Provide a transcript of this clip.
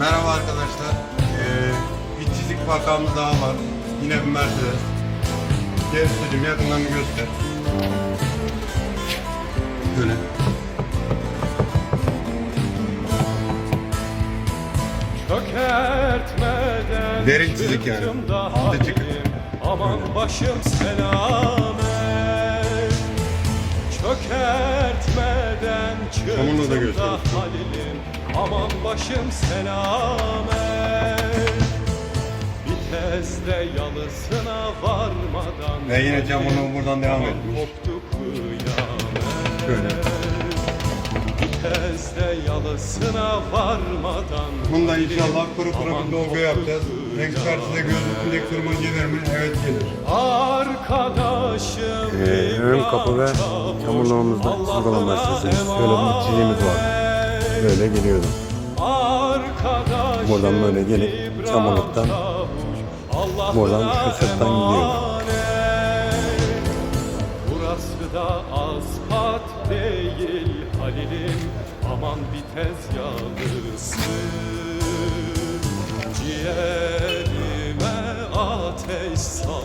Merhaba arkadaşlar. Ee, bir çizik vakamız daha var. Yine bir Mercedes. Gel üstücüm yakından bir göster. Böyle. Çökertmeden Derin çizik yani. halim, Aman başım selamet Çökertmeden çıktım göster. da halilim Aman başım selamet Viteste yalısına varmadan Ve yine camını buradan devam etmiş. koptu kıyamet Şöyle. Viteste yalısına varmadan Bunda inşallah kuru kuru bir dolgu yapacağız. Renk kıyamet. karşısında gözükünce kırmızı gelir mi? Evet gelir. Arkadaşım Ee, ön kapı ve çamurluğumuzda isterseniz şöyle bir çizgimiz var böyle geliyordum. Buradan böyle gelip Çamalık'tan buradan Kırşat'tan gidiyordum. Burası da asfalt değil Halil'im aman bir tezgahlısı Ciğerime ateş sal